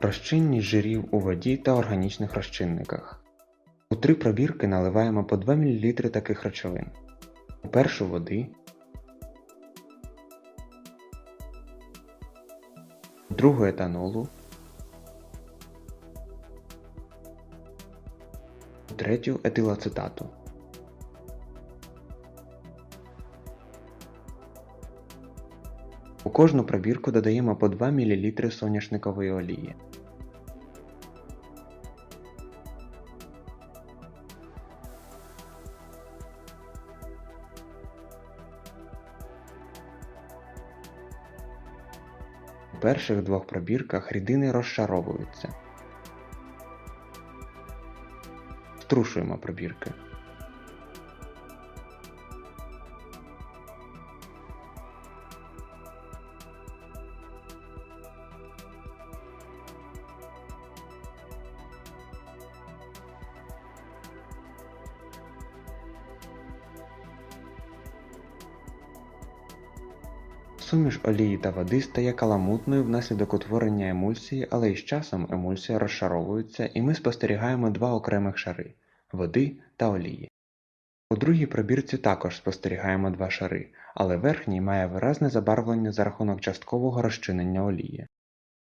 Розчинність жирів у воді та органічних розчинниках. У три пробірки наливаємо по 2 мл таких речовин. У першу води, у другу етанолу, у третю етилацетату. У кожну пробірку додаємо по 2 мл соняшникової олії. У перших двох пробірках рідини розшаровуються. Струшуємо пробірки. Суміш олії та води стає каламутною внаслідок утворення емульсії, але із часом емульсія розшаровується і ми спостерігаємо два окремих шари води та олії. У другій пробірці також спостерігаємо два шари, але верхній має виразне забарвлення за рахунок часткового розчинення олії.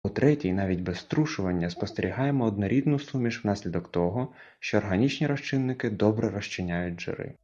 У третій, навіть без струшування, спостерігаємо однорідну суміш внаслідок того, що органічні розчинники добре розчиняють жири.